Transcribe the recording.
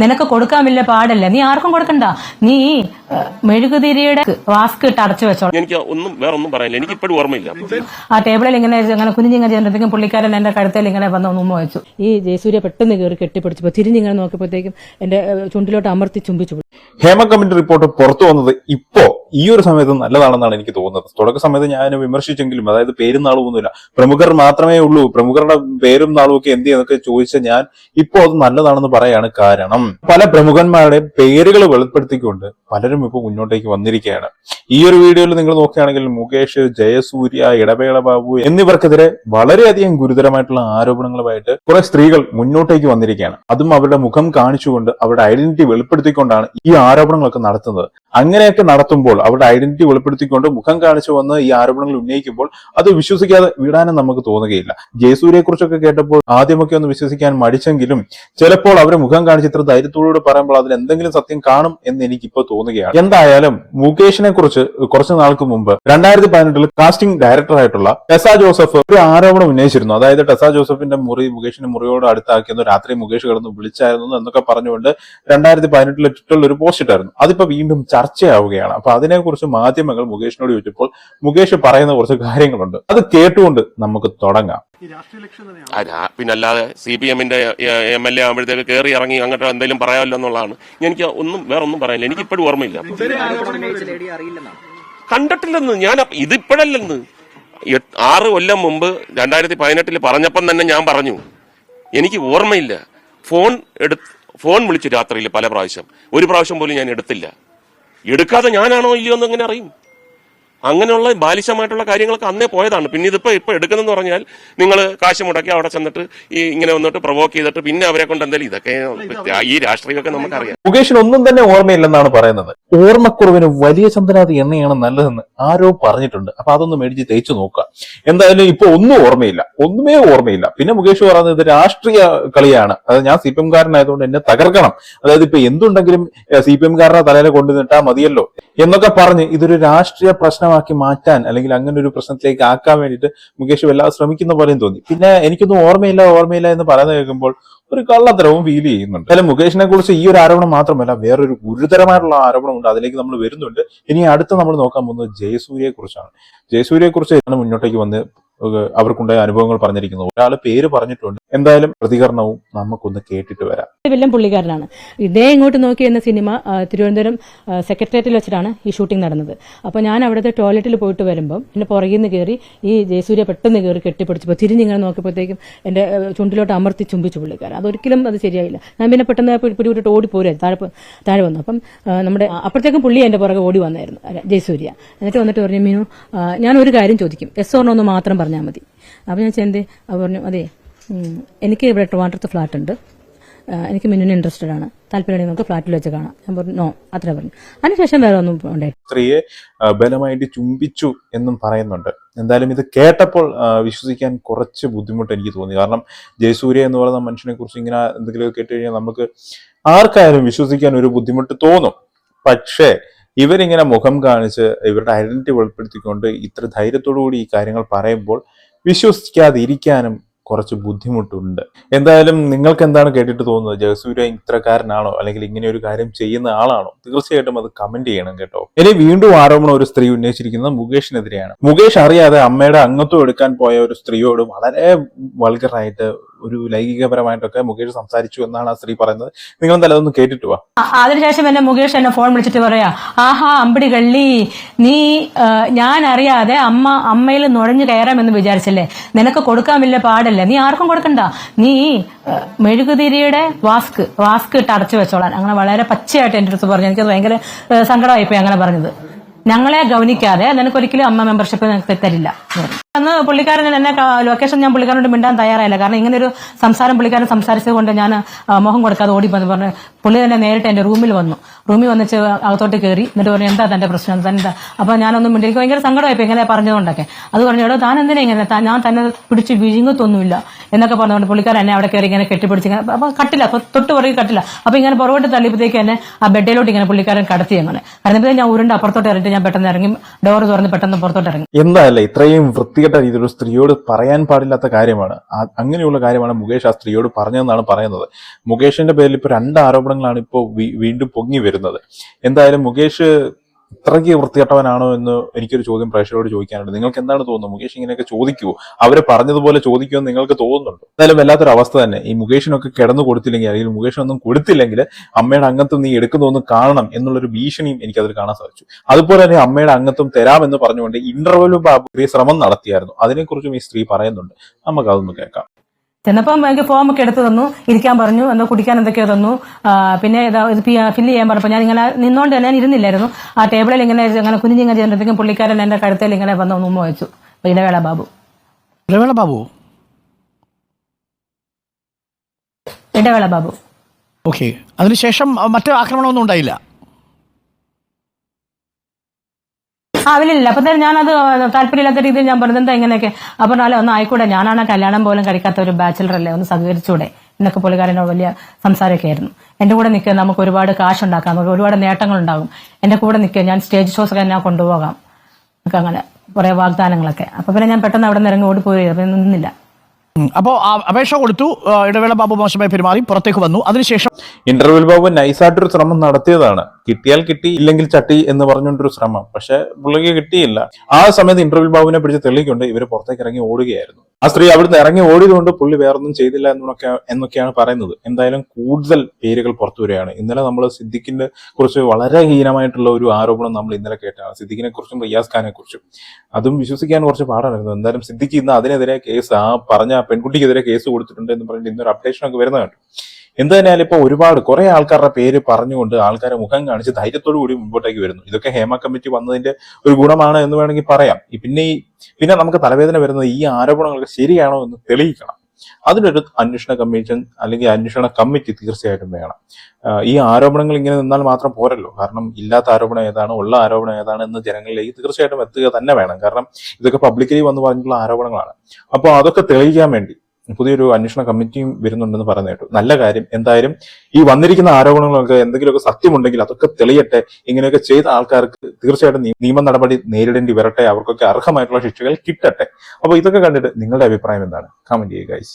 നിനക്ക് കൊടുക്കാൻ വലിയ പാടല്ലേ? നീ ആർക്കും കൊടുക്കണ്ട. നീ മെഴുകുതിരിയുടെ വാസ്ക് ഇട്ട് അടച്ചു വെച്ചോ എനിക്ക് ഒന്നും വേറെ ഒന്നും പറയാനില്ല. എനിക്ക് ഇപ്പോഴും ഓർമ്മയില്ല. ആ ടേബിളിൽ ഇങ്ങനെ അങ്ങനെ കുഞ്ഞിങ്ങനെ ചെയ്യുമ്പോഴത്തേക്കും പുള്ളിക്കാരൻ എന്റെ കഴുത്തിൽ ഇങ്ങനെ വന്ന് ഉമ്മ വെച്ചു. ഈ ജയസൂര്യ പെട്ടെന്ന് കയറി കെട്ടിപ്പിടിച്ചപ്പോൾ തിരിഞ്ഞിങ്ങനെ നോക്കിയപ്പോഴത്തേക്കും എന്റെ ചുണ്ടിലോട്ട് അമർത്തി ചുംബിച്ചു. ഹേമ കമ്മിറ്റി റിപ്പോർട്ട് പുറത്തു വന്നത് ഇപ്പോ ഈ ഒരു സമയത്ത് നല്ലതാണെന്നാണ് എനിക്ക് തോന്നുന്നത്. തുടക്ക സമയത്ത് ഞാൻ വിമർശിച്ചെങ്കിലും അതായത് പേരും നാളും ഒന്നുമില്ല. പ്രമുഖർ മാത്രമേ ഉള്ളൂ. പ്രമുഖരുടെ പേരും നാളും ഒക്കെ എന്ത് എന്നൊക്കെ ചോദിച്ച ഞാൻ ഇപ്പോ അത് നല്ലതാണെന്ന് പറയാണ് കാരണം. പല പ്രമുഖന്മാരുടെ പേരുകൾ വെളിപ്പെടുത്തിക്കൊണ്ട് പലരും ഇപ്പൊ മുന്നോട്ടേക്ക് വന്നിരിക്കുകയാണ്. ഈ ഒരു വീഡിയോയിൽ നിങ്ങൾ നോക്കുകയാണെങ്കിൽ മുകേഷ് ജയസൂര്യ ഇടവേള ബാബു എന്നിവർക്കെതിരെ വളരെയധികം ഗുരുതരമായിട്ടുള്ള ആരോപണങ്ങളുമായിട്ട് കുറെ സ്ത്രീകൾ മുന്നോട്ടേക്ക് വന്നിരിക്കുകയാണ്. അതും അവരുടെ മുഖം കാണിച്ചുകൊണ്ട് അവരുടെ ഐഡന്റിറ്റി വെളിപ്പെടുത്തിക്കൊണ്ടാണ് ഈ ആരോപണങ്ങളൊക്കെ നടത്തുന്നത്. അങ്ങനെയൊക്കെ നടത്തുമ്പോൾ അവരുടെ ഐഡന്റിറ്റി വെളിപ്പെടുത്തിക്കൊണ്ട് മുഖം കാണിച്ചു വന്ന് ഈ ആരോപണങ്ങൾ ഉന്നയിക്കുമ്പോൾ അത് വിശ്വസിക്കാതെ വിടാനും നമുക്ക് തോന്നുകയില്ല. ജയസൂര്യയെ കുറിച്ചൊക്കെ കേട്ടപ്പോൾ ആദ്യമൊക്കെ ഒന്ന് വിശ്വസിക്കാൻ മടിച്ചെങ്കിലും ചിലപ്പോൾ അവരെ മുഖം കാണിച്ച് ഇത്ര ധൈര്യത്തോടുകൂടി പറയുമ്പോൾ അതിൽ എന്തെങ്കിലും സത്യം കാണും എന്ന് എനിക്ക് ഇപ്പോൾ എന്തായാലും മുകേഷിനെ കുറിച്ച് കുറച്ച് നാൾക്ക് മുമ്പ് രണ്ടായിരത്തി പതിനെട്ടിൽ കാസ്റ്റിംഗ് ഡയറക്ടർ ആയിട്ടുള്ള ടെസ ജോസഫ് ഒരു ആരോപണം ഉന്നയിച്ചിരുന്നു. അതായത് ടെസ ജോസഫിന്റെ മുറി മുകേഷിന്റെ മുറിയോട് അടുത്താക്കിയെന്ന് രാത്രി മുകേഷ് കിടന്ന് വിളിച്ചായിരുന്നു എന്നൊക്കെ പറഞ്ഞുകൊണ്ട് രണ്ടായിരത്തി പതിനെട്ടിലെ ട്വിറ്ററിൽ ഒരു പോസ്റ്റ് ഇട്ടായിരുന്നു. അതിപ്പോ വീണ്ടും ചർച്ചയാവുകയാണ്. അപ്പൊ അതിനെക്കുറിച്ച് മാധ്യമങ്ങൾ മുകേഷിനോട് ചോദിച്ചപ്പോൾ മുകേഷ് പറയുന്ന കുറച്ച് കാര്യങ്ങളുണ്ട്. അത് കേട്ടുകൊണ്ട് നമുക്ക് തുടങ്ങാം. ആ, അല്ലാതെ പിന്നല്ലാതെ സി പി എമ്മിന്റെ എം എൽ എ ആകുമ്പോഴത്തേക്ക് കയറി ഇറങ്ങി അങ്ങോട്ട് എന്തെങ്കിലും പറയാമല്ലോ എന്നുള്ളതാണ്. എനിക്ക് ഒന്നും വേറെ ഒന്നും പറയാനില്ല. എനിക്ക് ഇപ്പോഴും ഓർമ്മയില്ല. കണ്ടിട്ടില്ലെന്ന്. ഞാൻ ഇതിപ്പോഴല്ലെന്ന്. ആറ് കൊല്ലം മുമ്പ് രണ്ടായിരത്തി പതിനെട്ടിൽ പറഞ്ഞപ്പം തന്നെ ഞാൻ പറഞ്ഞു. എനിക്ക് ഓർമ്മയില്ല. ഫോൺ എടു ഫോൺ വിളിച്ചു രാത്രിയിൽ പല പ്രാവശ്യം. ഒരു പ്രാവശ്യം പോലും ഞാൻ എടുത്തില്ല. എടുക്കാതെ ഞാനാണോ ഇല്ലയോ എന്ന് എങ്ങനെ അറിയും? അങ്ങനെയുള്ള ബാലിശമായിട്ടുള്ള കാര്യങ്ങളൊക്കെ അന്നേ പോയതാണ്. പിന്നെ ഇതിപ്പോ ഇപ്പൊ എടുക്കുന്നെന്ന് പറഞ്ഞാൽ നിങ്ങൾ കാശ് മുടക്കി അവിടെ ചെന്നിട്ട് ഈ ഇങ്ങനെ വന്നിട്ട് പ്രൊവോക്ക് ചെയ്തിട്ട് പിന്നെ അവരെ കൊണ്ട് എന്തായാലും ഇതൊക്കെ ഈ രാഷ്ട്രീയമൊക്കെ നമുക്കറിയാം. മുകേഷിന് ഒന്നും തന്നെ ഓർമ്മയില്ലെന്നാണ് പറയുന്നത്. ഓർമ്മക്കുറവിന് വലിയ ചന്ദനാഥ് എണ്ണയാണ് നല്ലതെന്ന് ആരോ പറഞ്ഞിട്ടുണ്ട്. അപ്പൊ അതൊന്ന് മേടിച്ച് തേച്ചു നോക്കുക. എന്തായാലും ഇപ്പൊ ഒന്നും ഓർമ്മയില്ല. ഒന്നുമേ ഓർമ്മയില്ല. പിന്നെ മുകേഷ് പറയുന്നത് ഇത് രാഷ്ട്രീയ കളിയാണ്. അതായത് ഞാൻ സി പി എംകാരനായതുകൊണ്ട് എന്നെ തകർക്കണം. അതായത് ഇപ്പൊ എന്തുണ്ടെങ്കിലും സി പി എംകാരനെ തലയിൽ കൊണ്ടുവന്നിട്ടാ മതിയല്ലോ എന്നൊക്കെ പറഞ്ഞ് ഇതൊരു രാഷ്ട്രീയ പ്രശ്നമാക്കി മാറ്റാൻ അല്ലെങ്കിൽ അങ്ങനെ ഒരു പ്രശ്നത്തിലേക്ക് ആക്കാൻ വേണ്ടിയിട്ട് മുകേഷ് വല്ലാതെ ശ്രമിക്കുന്ന പോലെയും തോന്നി. പിന്നെ എനിക്കൊന്നും ഓർമ്മയില്ല ഓർമ്മയില്ല എന്ന് പറയുന്നത് കേൾക്കുമ്പോൾ ഒരു കള്ളത്തരവും ഫീൽ ചെയ്യുന്നുണ്ട്. അല്ലെ മുകേഷിനെ കുറിച്ച് ഈ ഒരു ആരോപണം മാത്രമല്ല വേറൊരു ഗുരുതരമായിട്ടുള്ള ആരോപണമുണ്ട് അതിലേക്ക് നമ്മൾ വരുന്നുണ്ട്. ഇനി അടുത്ത് നമ്മൾ നോക്കാൻ പോകുന്നത് ജയസൂര്യയെ കുറിച്ചാണ്. ജയസൂര്യയെ കുറിച്ച് മുന്നോട്ടേക്ക് വന്ന് അവർക്കുണ്ടായ അനുഭവങ്ങൾ പറഞ്ഞിരിക്കുന്നത്? ഒരാൾ പേര് പറഞ്ഞിട്ടുണ്ട് എന്തായാലും പ്രതികരണവും നമുക്കൊന്ന് കേട്ടിട്ട് വരാം. വെല്ലം പുള്ളിക്കാരനാണ്. ഇതേ ഇങ്ങോട്ട് നോക്കി എന്ന സിനിമ തിരുവനന്തപുരം സെക്രട്ടേറിയറ്റിൽ വെച്ചിട്ടാണ് ഈ ഷൂട്ടിംഗ് നടന്നത്. അപ്പോൾ ഞാൻ അവിടുത്തെ ടോയ്ലറ്റിൽ പോയിട്ട് വരുമ്പം എന്നെ പുറകിൽ നിന്ന് കയറി ഈ ജയസൂര്യ പെട്ടെന്ന് കയറി കെട്ടിപ്പിടിച്ചപ്പോൾ തിരിഞ്ഞിങ്ങനെ നോക്കിയപ്പോഴത്തേക്കും എന്റെ ചുണ്ടിലോട്ട് അമർത്തി ചുംബിച്ചു പുള്ളിക്കാരൻ. അതൊരിക്കലും അത് ശരിയായില്ല. ഞാൻ പിന്നെ പെട്ടെന്ന് പിടി- പിടിവിട്ടിട്ട് ഓടി പോരുക താഴെ താഴെ വന്നു. അപ്പം നമ്മുടെ അപ്പോഴത്തേക്കും പുള്ളി എന്റെ പുറകെ ഓടി വന്നായിരുന്നു ജയസൂര്യ. എന്നിട്ട് വന്നിട്ട് പറഞ്ഞു മീനു ഞാൻ ഒരു കാര്യം ചോദിക്കും. എസ് ഓർണോ എന്ന് മാത്രം പറഞ്ഞാൽ മതി. അപ്പം ഞാൻ ചെന്ത് പറഞ്ഞു അതെ. എനിക്ക് ഇവിടെ ട്രിവാൻഡ്രത്ത് ഫ്ലാറ്റ് ഉണ്ട്. എനിക്ക് മിന്നിന് ഇൻട്രസ്റ്റഡ് ആണ്. താല്പര്യം നമുക്ക് ഫ്ലാറ്റിൽ വെച്ച് കാണാം. ഞാൻ പറഞ്ഞു നോ അത്ര പറഞ്ഞു. അതിനുശേഷം വേറെ ഒന്നും ഉണ്ടായിട്ടില്ല. സ്ത്രീയെ ബലമായിട്ട് ചുംബിച്ചു എന്നും പറയുന്നുണ്ട്. എന്തായാലും ഇത് കേട്ടപ്പോൾ വിശ്വസിക്കാൻ കുറച്ച് ബുദ്ധിമുട്ട് എനിക്ക് തോന്നി. കാരണം ജയസൂര്യ എന്ന് പറയുന്ന മനുഷ്യനെ കുറിച്ച് ഇങ്ങനെ എന്തെങ്കിലും കേട്ട് കഴിഞ്ഞാൽ നമുക്ക് ആർക്കായാലും വിശ്വസിക്കാൻ ഒരു ബുദ്ധിമുട്ട് തോന്നും. പക്ഷേ ഇവരിങ്ങനെ മുഖം കാണിച്ച് ഇവരുടെ ഐഡന്റിറ്റി വെളിപ്പെടുത്തിക്കൊണ്ട് ഇത്ര ധൈര്യത്തോടു കൂടി ഈ കാര്യങ്ങൾ പറയുമ്പോൾ വിശ്വസിക്കാതിരിക്കാനും കുറച്ച് ബുദ്ധിമുട്ടുണ്ട്. എന്തായാലും നിങ്ങൾക്ക് എന്താണ് കേട്ടിട്ട് തോന്നുന്നത്? ജയസൂര്യ ഇത്രക്കാരനാണോ? അല്ലെങ്കിൽ ഇങ്ങനെ ഒരു കാര്യം ചെയ്യുന്ന ആളാണോ? തീർച്ചയായിട്ടും അത് കമന്റ് ചെയ്യണം കേട്ടോ. ഇനി വീണ്ടും ആരോപണം ഒരു സ്ത്രീ ഉന്നയിച്ചിരിക്കുന്നത് മുകേഷിനെതിരെയാണ്. മുകേഷ് അറിയാതെ അമ്മയുടെ അംഗത്വം എടുക്കാൻ പോയ ഒരു സ്ത്രീയോട് വളരെ വൾഗറായിട്ട് ഒരു ലൈംഗികപരമായിട്ടൊക്കെ മുകേഷ് സംസാരിച്ചു എന്നാണ് ആ സ്ത്രീ പറയുന്നത്. നിങ്ങൾ എന്തായാലും അതൊന്ന് കേട്ടിട്ട് വാ. ആ- അതിനുശേഷം എന്നെ മുകേഷ് എന്നെ ഫോൺ വിളിച്ചിട്ട് പറയാ ആഹാ അമ്പിടി കള്ളി നീ ഞാൻ അറിയാതെ അമ്മ അമ്മയിൽ നുഴഞ്ഞു കയറാമെന്ന് വിചാരിച്ചല്ലേ? നിനക്ക് കൊടുക്കാൻ വലിയ പാടല്ലേ? നീ ആർക്കും കൊടുക്കണ്ട. നീ മെഴുകുതിരിയുടെ വാസ്ക് വാസ്ക് ഇട്ട് അടച്ചു വെച്ചോളാൻ. അങ്ങനെ വളരെ പച്ചയായിട്ട് എന്റെ അടുത്ത് പറഞ്ഞു. എനിക്കത് ഭയങ്കര സങ്കടമായിപ്പോയി അങ്ങനെ പറഞ്ഞത്. ഞങ്ങളെ ഗവനിക്കാതെ നിനക്കൊരിക്കലും അമ്മ മെമ്പർഷിപ്പ് നിനക്ക് തരില്ല. അന്ന് പുള്ളിക്കാരൻ എന്നെ ലൊക്കേഷൻ ഞാൻ പുള്ളിക്കാരനോട് മിണ്ടാൻ തയ്യാറായില്ല. കാരണം ഇങ്ങനെ ഒരു സംസാരം പുള്ളിക്കാരൻ സംസാരിച്ചത് കൊണ്ട് ഞാൻ മോഹം കൊടുക്കാതെ ഓടി വന്ന്. പറഞ്ഞു പുള്ളി തന്നെ നേരിട്ട് എന്റെ റൂമിൽ വന്നു. റൂമിൽ വന്നിച്ച് അകത്തോട്ട് കയറി എന്നിട്ട് പറഞ്ഞു എന്താ തന്റെ പ്രശ്നം? എന്താ അപ്പൊ ഞാനൊന്നും മിണ്ടി എനിക്ക് ഭയങ്കര സങ്കടമായിപ്പോ ഇങ്ങനെ പറഞ്ഞതുകൊണ്ടൊക്കെ. അത് പറഞ്ഞു എടോ താൻ എന്തിനാ ഇങ്ങനെ ഞാൻ തന്നെ പിടിച്ച് വിഴുങ്ങത്തൊന്നുമില്ല എന്നൊക്കെ പറഞ്ഞുകൊണ്ട് പുള്ളിക്കാരൻ എന്നെ അവിടെ കയറി ഇങ്ങനെ കെട്ടിപ്പിടിച്ച് ഇങ്ങനെ അപ്പൊ കട്ടില്ല തൊട്ട് പുറകെ കട്ടില്ല. അപ്പൊ ഇങ്ങനെ പുറകോട്ട് തള്ളിയപ്പോഴത്തേക്ക് എന്നെ ആ ബെഡിലോട്ട് ഇങ്ങനെ പുള്ളിക്കാരൻ കടത്തി അങ്ങനെ. കടന്നപ്പോഴത്തേക്ക് ഞാൻ ഉരുണ്ട് അപ്പുറത്തോട്ട് ഇറങ്ങിട്ട് ഞാൻ പെട്ടെന്ന് ഇറങ്ങി ഡോർ തുറന്ന് പെട്ടെന്ന് പുറത്തോട്ട് ഇറങ്ങി. എന്തായാലും ഇത്രയും വൃത്തികെട്ട രീതിയിൽ ഒരു സ്ത്രീയോട് പറയാൻ പാടില്ലാത്ത കാര്യമാണ്. അങ്ങനെയുള്ള കാര്യമാണ് മുകേഷ് ആ സ്ത്രീയോട് പറഞ്ഞതെന്നാണ് പറയുന്നത്. മുകേഷിന്റെ പേരിൽ ഇപ്പോൾ രണ്ട് ആരോപണങ്ങളാണ് ഇപ്പോൾ വീണ്ടും പൊങ്ങി വരുന്നത്. എന്തായാലും മുകേഷ് ഇത്രയ്ക്ക് വൃത്തികെട്ടവനാണോ എന്ന് എനിക്കൊരു ചോദ്യം പ്രേക്ഷകരോട് ചോദിക്കാനുണ്ട്. നിങ്ങൾക്ക് എന്താണ് തോന്നുന്നത്? മുകേഷ് ഇങ്ങനെയൊക്കെ ചോദിക്കുമോ അവർ പറഞ്ഞതുപോലെ ചോദിക്കുമോ എന്ന് നിങ്ങൾക്ക് തോന്നുന്നുണ്ടോ? എന്തായാലും വല്ലാത്തൊരു അവസ്ഥ തന്നെ. ഈ മുകേഷിനൊക്കെ കിടന്നു കൊടുത്തില്ലെങ്കിൽ അല്ലെങ്കിൽ മുകേഷിനൊന്നും കൊടുത്തില്ലെങ്കിൽ അമ്മയുടെ അംഗത്വം നീ എടുക്കുന്നൊന്ന് കാണണം എന്നുള്ളൊരു ഭീഷണിയും എനിക്കതിൽ കാണാൻ സാധിച്ചു. അതുപോലെ തന്നെ അമ്മയുടെ അംഗത്വം തരാമെന്ന് പറഞ്ഞുകൊണ്ട് ഈ ശ്രമം നടത്തിയായിരുന്നു. അതിനെക്കുറിച്ചും ഈ സ്ത്രീ പറയുന്നുണ്ട്. നമുക്ക് അതൊന്ന് കേൾക്കാം. ചെന്നപ്പം എനിക്ക് ഫോം ഒക്കെ എടുത്ത് തന്നു ഇരിക്കാൻ പറഞ്ഞു എന്തോ കുടിക്കാൻ എന്തൊക്കെയോ തന്നു. പിന്നെ ഇതാ ഫില്ല് ചെയ്യാൻ പറഞ്ഞപ്പോൾ ഞാൻ ഇങ്ങനെ നിന്നോണ്ട് ഞാൻ ഇരുന്നില്ലായിരുന്നു. ആ ടേബിളിൽ ഇങ്ങനെ ഇങ്ങനെ കുഞ്ഞിങ്ങനെ ചെയ്യുമ്പോഴത്തേക്കും പുള്ളിക്കാരൻ എന്റെ കഴുത്തിൽ ഇങ്ങനെ വന്ന് ഉമ്മ വെച്ചു. ഇടവേള ബാബു. ഇടവേള ബാബു? ഇടവേള ബാബു. ഓക്കെ. അതിനുശേഷം മറ്റു ആക്രമണമൊന്നും ഉണ്ടായില്ല? ആ ഇല്ലില്ല അപ്പൊ തന്നെ ഞാനത് താല്പര്യമില്ലാത്ത രീതിയിൽ ഞാൻ പറഞ്ഞത് എന്താ ഇങ്ങനെയൊക്കെ. അപ്പൊ അല്ല ഒന്ന് ആയിക്കൂടെ. ഞാനാണ് കല്യാണം പോലും കഴിക്കാത്ത ഒരു ബാച്ചിലർ അല്ലേ? ഒന്ന് സഹകരിച്ചൂടെ? എന്നൊക്കെ പുള്ളിക്കാരനോട് വലിയ സംസാരമൊക്കെ ആയിരുന്നു. എന്റെ കൂടെ നിൽക്കുക നമുക്ക് ഒരുപാട് കാശ് ഉണ്ടാക്കാം നമുക്ക് ഒരുപാട് നേട്ടങ്ങൾ ഉണ്ടാകും എന്റെ കൂടെ നിൽക്കുക ഞാൻ സ്റ്റേജ് ഷോസ് ഒക്കെ ഞാൻ കൊണ്ടുപോകാം. നമുക്ക് അങ്ങനെ കുറെ വാഗ്ദാനങ്ങളൊക്കെ. അപ്പൊ പിന്നെ ഞാൻ പെട്ടെന്ന് അവിടെ നിന്ന് ഇറങ്ങി ഓടിപ്പോയി. നിന്നില്ല. അപ്പോ അപ്പോൾ അപേക്ഷ കൊടുത്തു. ഇടവേള ബാബു മോശമായി പെരുമാറി പുറത്തേക്ക് വന്നു. അതിനുശേഷം ഇന്റർവെൽ ബാബു നൈസായിട്ടൊരു ശ്രമം നടത്തിയതാണ്. കിട്ടിയാൽ കിട്ടി ഇല്ലെങ്കിൽ ചട്ടി എന്ന് പറഞ്ഞുകൊണ്ടൊരു ശ്രമം. പക്ഷെ പുള്ളിക്ക് കിട്ടിയില്ല. ആ സമയത്ത് ഇന്റർവെൽ ബാബുവിനെ പിടിച്ച് തെളിയിക്കൊണ്ട് ഇവർ പുറത്തേക്ക് ഇറങ്ങി ഓടുകയായിരുന്നു. ആ സ്ത്രീ അവിടുന്ന് ഇറങ്ങി ഓടിയതുകൊണ്ട് പുള്ളി വേറൊന്നും ചെയ്തില്ല എന്നൊക്കെ എന്നൊക്കെയാണ് പറയുന്നത്. എന്തായാലും കൂടുതൽ പേരുകൾ പുറത്തു വരികയാണ്. ഇന്നലെ നമ്മൾ സിദ്ദിഖിന്റെ കുറിച്ച് വളരെ ഹീനമായിട്ടുള്ള ഒരു ആരോപണം നമ്മൾ ഇന്നലെ കേട്ടാണ് സിദ്ദിഖിനെ കുറിച്ചും റിയാസ് ഖാനെ കുറിച്ചും. അതും വിശ്വസിക്കാൻ കുറച്ച് പാടായിരുന്നു. എന്തായാലും സിദ്ദിഖ് ഇന്ന് അതിനെതിരെ കേസ് ആ പറഞ്ഞ പെൺകുട്ടിക്കെതിരെ കേസ് കൊടുത്തിട്ടുണ്ട് എന്ന് പറഞ്ഞിട്ട് ഇന്നൊരു അപ്ഡേഷൻ ഒക്കെ വരുന്നത് കണ്ടു എന്ത് തന്നെയാലും ഇപ്പൊ ഒരുപാട് കുറെ ആൾക്കാരുടെ പേര് പറഞ്ഞുകൊണ്ട് ആൾക്കാരെ മുഖം കാണിച്ച് ധൈര്യത്തോടു കൂടി മുമ്പോട്ടേക്ക് വരുന്നു. ഇതൊക്കെ ഹേമ കമ്മിറ്റി വന്നതിന്റെ ഒരു ഗുണമാണ് എന്ന് വേണമെങ്കിൽ പറയാം. പിന്നെ ഈ പിന്നെ നമുക്ക് തലവേദന വരുന്നത് ഈ ആരോപണങ്ങളൊക്കെ ശരിയാണോ എന്ന് തെളിയിക്കണം. അതിനൊരു അന്വേഷണ കമ്മീഷൻ അല്ലെങ്കിൽ അന്വേഷണ കമ്മിറ്റി തീർച്ചയായിട്ടും വേണം. ഈ ആരോപണങ്ങൾ ഇങ്ങനെ നിന്നാൽ മാത്രം പോരല്ലോ. കാരണം ഇല്ലാത്ത ആരോപണം ഏതാണ് ഉള്ള ആരോപണം ഏതാണ് എന്ന് ജനങ്ങളിലേക്ക് തീർച്ചയായിട്ടും എത്തുക തന്നെ വേണം. കാരണം ഇതൊക്കെ പബ്ലിക്കലി വന്ന് പറഞ്ഞിട്ടുള്ള ആരോപണങ്ങളാണ്. അപ്പോൾ അതൊക്കെ തെളിയിക്കാൻ വേണ്ടി പുതിയൊരു അന്വേഷണ കമ്മിറ്റിയും വരുന്നുണ്ടെന്ന് പറഞ്ഞു കേട്ടു. നല്ല കാര്യം. എന്തായാലും ഈ വന്നിരിക്കുന്ന ആരോപണങ്ങളൊക്കെ എന്തെങ്കിലുമൊക്കെ സത്യമുണ്ടെങ്കിൽ അതൊക്കെ തെളിയട്ടെ. ഇങ്ങനെയൊക്കെ ചെയ്ത ആൾക്കാർക്ക് തീർച്ചയായിട്ടും നിയ- നിയമ നടപടി നേരിടേണ്ടി വരട്ടെ. അവർക്കൊക്കെ അർഹമായിട്ടുള്ള ശിക്ഷകൾ കിട്ടട്ടെ. അപ്പോൾ ഇതൊക്കെ കണ്ടിട്ട് നിങ്ങളുടെ അഭിപ്രായം എന്താണ്? കമന്റ് ചെയ്യുക ഗൈസ്